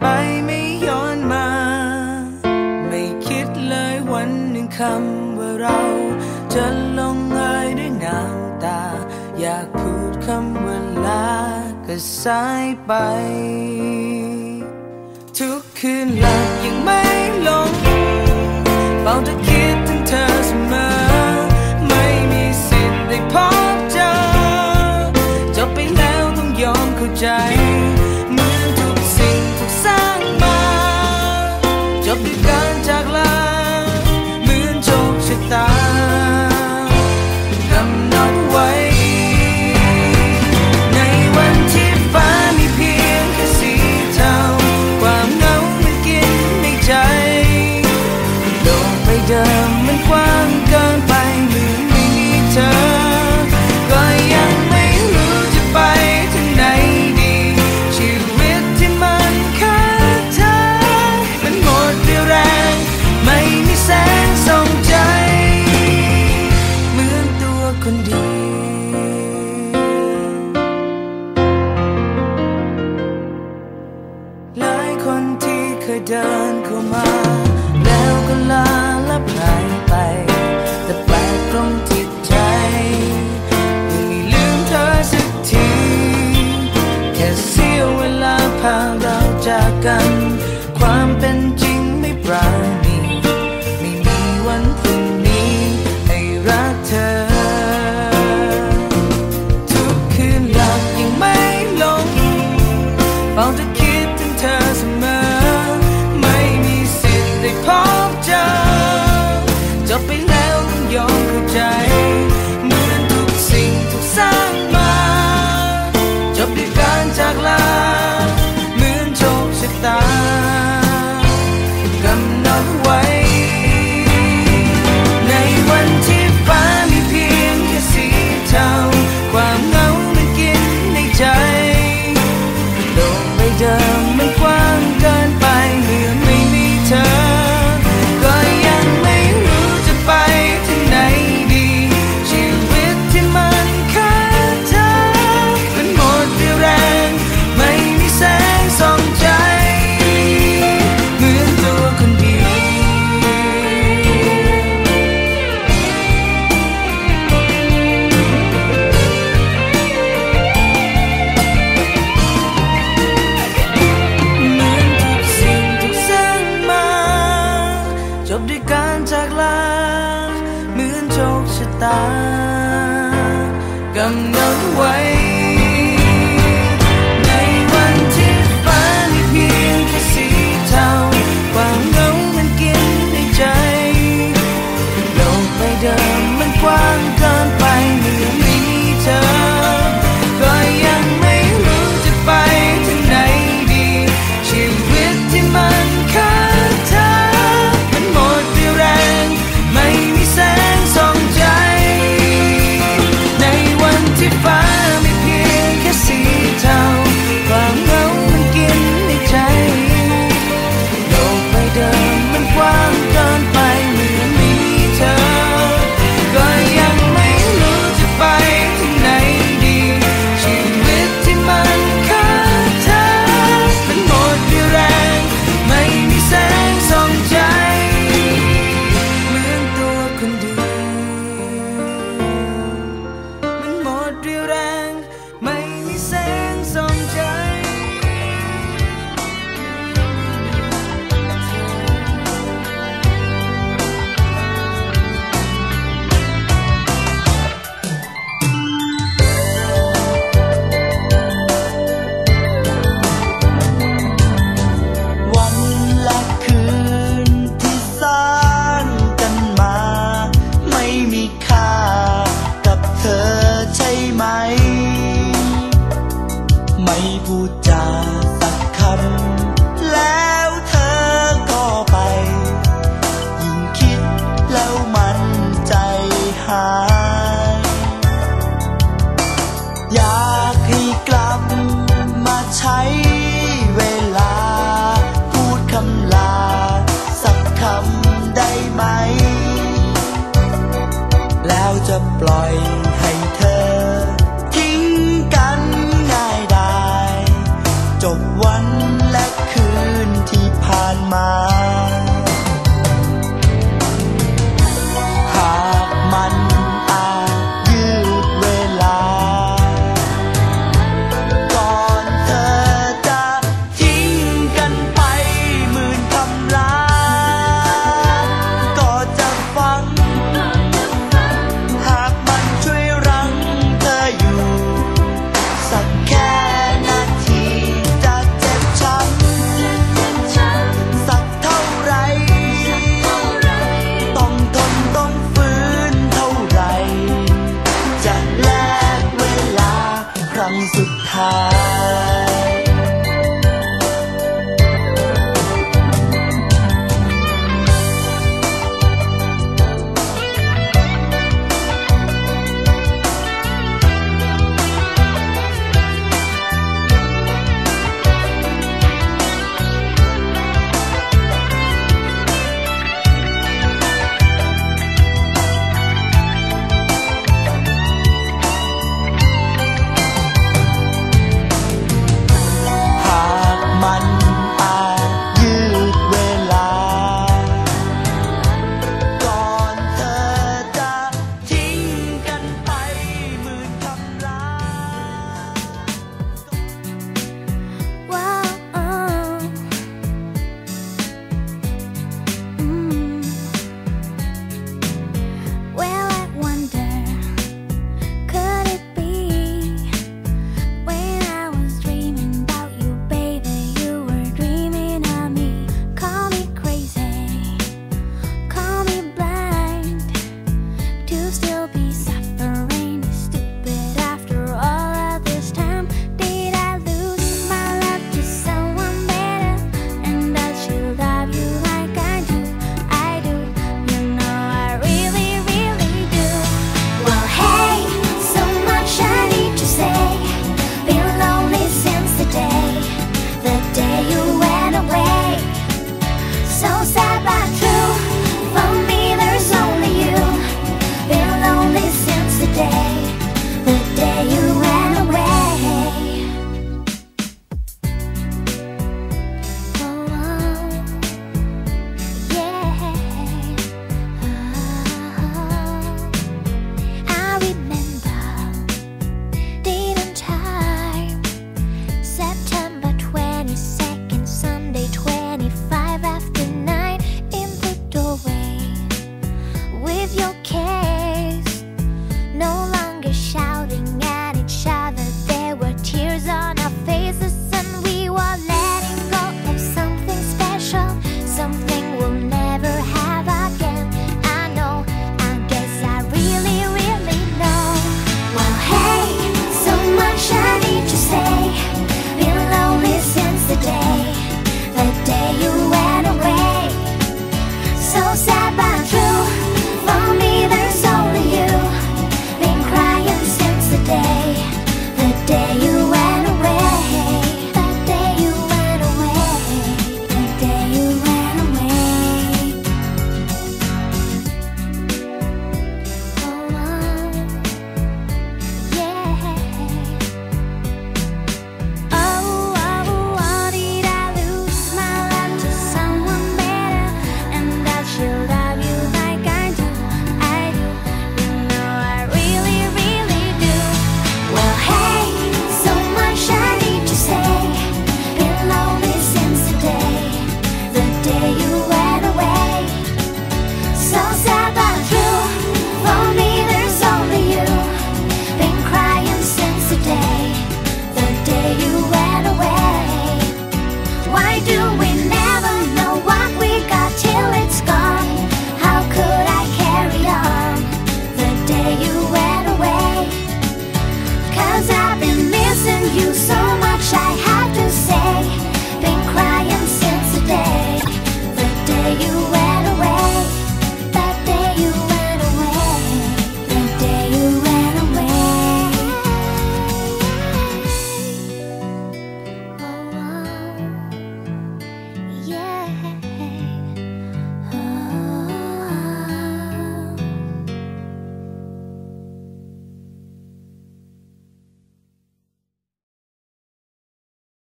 ไปไม่ย้อนมา ไม่คิดเลยวันหนึ่งคำว่าเรา จะลงเอยด้วยน้ำตา อยากพูดคำว่าลาก็สายไป ทุกคืนหลับยังไม่ลงเฝ้าจะคิด Ta อยากให้กลับมาใช้ งสุดท้าย